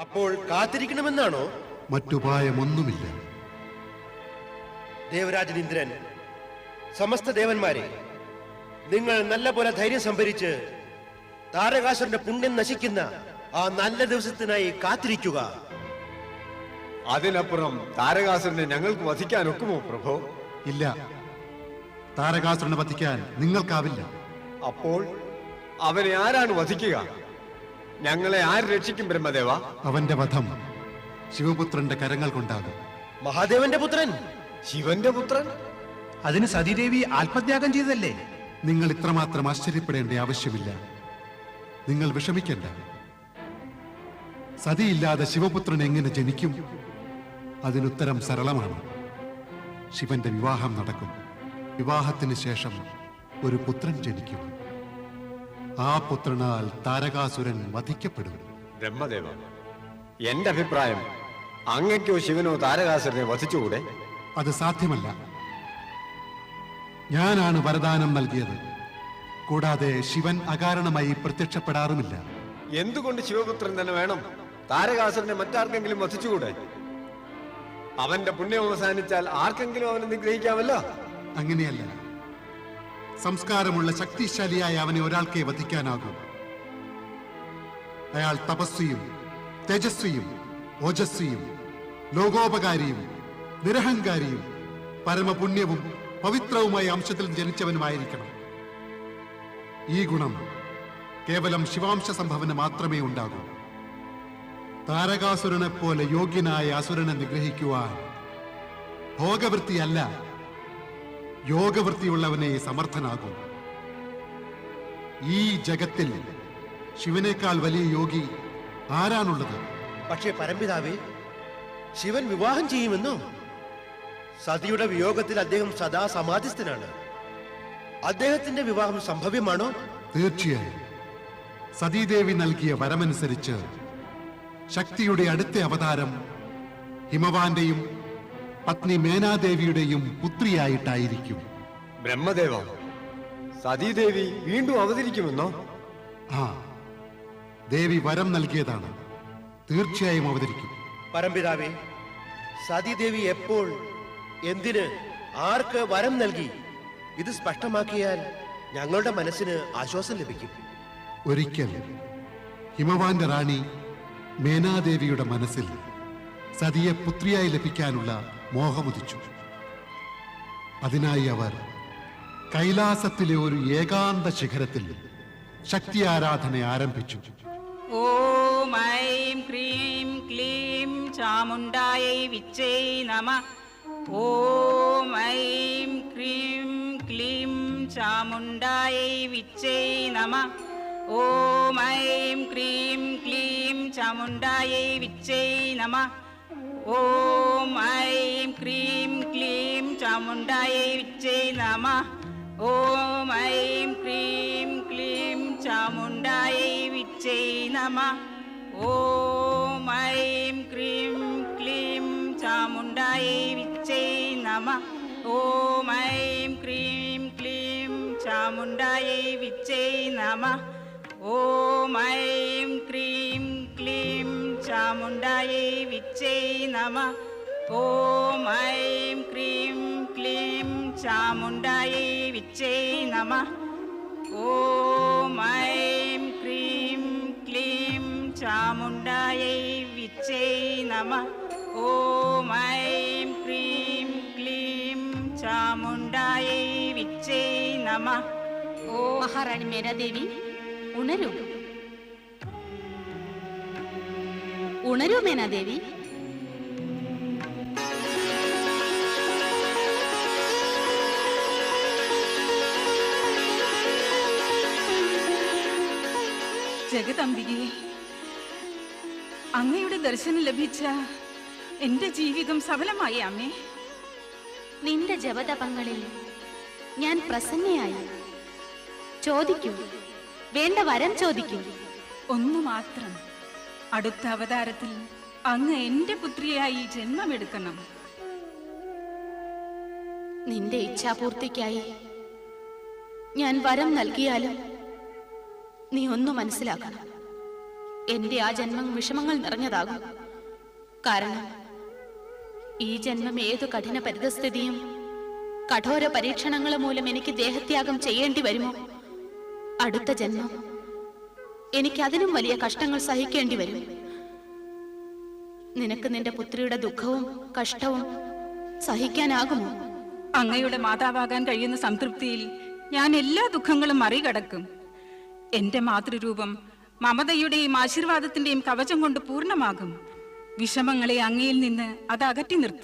അപ്പോൾ കാത്തിരിക്കണമെന്നാണോ? മറ്റുപായമൊന്നുമില്ല. ദേവരാജൻ ഇന്ദ്രൻ സമസ്ത ദേവന്മാരെ നിങ്ങൾ നല്ല പോലെ ധൈര്യം സംഭരിച്ച് താരകാസുരന്റെ പുണ്യം നശിക്കുന്ന ആ നല്ല ദിവസത്തിനായി കാത്തിരിക്കുക. അതിനപ്പുറം താരകാസുരനെ ഞങ്ങൾക്ക് വധിക്കാൻ ഒക്കുമോ പ്രഭു? ഇല്ല. താരകാസുരനെ വധിക്കാൻ നിങ്ങൾക്കാവില്ല. അപ്പോൾ അവനെ ആരാണ് വധിക്കുക? ഞങ്ങളെ ആര് രക്ഷിക്കും ബ്രഹ്മദേവ? അവന്റെ വധം ശിവപുത്രന്റെ കരങ്ങൾ കൊണ്ടാകും. മഹാദേവന്റെ പുത്രൻ? ശിവന്റെ പുത്രൻ? അതിന് സതിദേവി ആത്മത്യാഗം ചെയ്തല്ലേ? നിങ്ങൾ ഇത്രമാത്രം ആശ്ചര്യപ്പെടേണ്ട ആവശ്യമില്ല. നിങ്ങൾ വിഷമിക്കണ്ട. സതിയില്ലാതെ ശിവപുത്രൻ എങ്ങനെ ജനിക്കും? അതിനുത്തരം സരളമാണ്. ശിവന്റെ വിവാഹം നടക്കും. വിവാഹത്തിന് ശേഷം ഒരു പുത്രൻ ജനിക്കും. ആ പുത്രനാൽ താരകാസുരൻ വധിക്കപ്പെടും. ബ്രഹ്മദേവ എന്റെ അഭിപ്രായം അങ്ങയ്ക്കോ ശിവനോ താരകാസുരനെ വധിച്ചുകൂടെ? അത് സാധ്യമല്ല. ഞാനാണ് വരദാനം നൽകിയത്. കൂടാതെ ശിവൻ അകാരണമായി പ്രത്യക്ഷപ്പെടാറുമില്ല. എന്തുകൊണ്ട് ശിവപുത്രൻ തന്നെ വേണം താരകാസുരനെ മറ്റാർക്കെങ്കിലും വധിച്ചുകൂടെ? അവന്റെ പുണ്യം അവസാനിച്ചാൽ ആർക്കെങ്കിലും അവനെ നിഗ്രഹിക്കാമല്ലോ? അങ്ങനെയല്ല. സംസ്കാരമുള്ള ശക്തിശാലിയായ അവനെ ഒരാൾക്കേ വധിക്കാനാകൂ. അയാൾ തപസ്വിയും തേജസ്വിയും ഓജസ്വിയും ലോകോപകാരിയും നിരഹങ്കാരിയും പരമപുണ്യവും പവിത്രവുമായ അംശത്തിൽ ജനിച്ചവനുമായിരിക്കണം. ഈ ഗുണം കേവലം ശിവാംശ സംഭവന് മാത്രമേ ഉണ്ടാകൂ. താരകാസുരനെ പോലെ യോഗ്യനായ അസുരനെ നിഗ്രഹിക്കുവാൻ ഭോഗവൃത്തിയല്ല യോഗവൃത്തിയുള്ളവനെ സമർത്ഥനാകും. ഈ ജഗത്തിൽ ശിവനേക്കാൾ വലിയ യോഗി ആരാണുള്ളത്? പക്ഷേ പരംപിതാവേ ശിവൻ വിവാഹം ചെയ്യുമെന്നോ സതിയുടെ വിയോഗത്തിൽ അദ്ദേഹം സദാ സമാധിസ്ഥനാണ്. അദ്ദേഹത്തിന്റെ വിവാഹം സംഭവ്യമാണോ? തീർച്ചയായും. സതീദേവി നൽകിയ വരമനുസരിച്ച് ശക്തിയുടെ അടുത്ത അവതാരം ഹിമവാന്റെയും പത്നി മേനാദേവിയുടെയും പുത്രിയായിട്ടായിരിക്കും. ബ്രഹ്മദേവ സതീദേവി വീണ്ടും അവതരിക്കുമെന്നോ? ആ ദേവി വരം നൽകിയതാണ്. തീർച്ചയായും അവതരിക്കും. പരമ്പിതാവേ സതീദേവി എപ്പോൾ എന്തിന് ആർക്ക് വരം നൽകി? ഇത് സ്പഷ്ടമാക്കിയാൽ ഞങ്ങളുടെ മനസ്സിന് ആശ്വാസം ലഭിക്കും. ഒരിക്കൽ ഹിമവാന്റെ റാണി മേനാദേവിയുടെ മനസ്സിൽ സതിയെ പുത്രിയായി ലഭിക്കാനുള്ള മോഹമുദിച്ചു അതിനായി അവർ കൈലാസത്തിലെ ഒരു ഏകാന്ത ശിഖരത്തിൽ ശക്തി ആരാധന ആരംഭിച്ചു. ഓം ഐം ക്രീം ക്ലീം ചാമുണ്ടായൈ വിച്ചൈ നമ. ഓം ഐം ക്രീം ക്ലീം ചാമുണ്ടായൈ വിച്ചൈ നമ. ഓം ഐം ക്രീം ക്ലീം ചാമുണ്ടായൈ വിച്ചൈ നമ. ഓം ഐം चामुण्डायै विच्चै नमः ॐ ऐं क्रीं क्लीं चामुण्डायै विच्चै नमः ॐ ऐं क्रीं क्लीं चामुण्डायै विच्चै नमः ॐ ऐं क्रीं क्लीं चामुण्डायै विच्चै नमः ॐ ऐं क्रीं क्लीं चामुण्डायै विच्चै नमः ॐ ऐं చాముండాయై విచ్చై నమ. ఓం ఐం క్రీం క్లీం చాముండాయై విచ్చై నమ. ఓం ఐం క్రీం క్లీం చాముండాయై విచ్చై నమ. ఓ మహారాణి మేరాదేవి ഉണരൂ ഉണരൂ മേനാദേവി ജഗദംബികെ അങ്ങയുടെ ദർശനം ലഭിച്ച എന്റെ ജീവിതം സഫലമായി അമ്മേ. നിന്റെ ജപതപങ്ങളിൽ ഞാൻ പ്രസന്നയായി. ചോദിക്കൂ വേണ്ട വരം ചോദിക്കൂ. ഒന്നു മാത്രം. അടുത്ത അവതാരത്തിൽ അങ്ങ് എന്റെ പുത്രിയായി ജന്മമെടുക്കണം. നിന്റെ ഇച്ഛാപൂർത്തിക്കായി ഞാൻ വരം നൽകിയാലും നീ ഒന്നു മനസ്സിലാക്കണം എന്റെ ആ ജന്മം വിഷമങ്ങൾ നിറഞ്ഞതാകും. കാരണം ഈ ജന്മം ഏതു കഠിന പരിതസ്ഥിതിയും കഠോര പരീക്ഷണങ്ങൾ മൂലം എനിക്ക് ദേഹത്യാഗം ചെയ്യേണ്ടി വരുമോ? അടുത്ത ജന്മം എനിക്ക് അതിനും വലിയ കഷ്ടങ്ങൾ സഹിക്കേണ്ടി വരും. നിനക്ക് നിന്റെ പുത്രിയുടെ ദുഃഖവും കഷ്ടവും സഹിക്കാനാകുമോ? അങ്ങയുടെ മാതാവാകാൻ കഴിയുന്ന സംതൃപ്തിയിൽ ഞാൻ എല്ലാ ദുഃഖങ്ങളും മറികടക്കും. എന്റെ മാതൃരൂപം മമതയുടെയും ആശീർവാദത്തിന്റെയും കവചം കൊണ്ട് പൂർണമാകും. വിഷമങ്ങളെ അങ്ങയിൽ നിന്ന് അത് അകറ്റി നിർത്തും.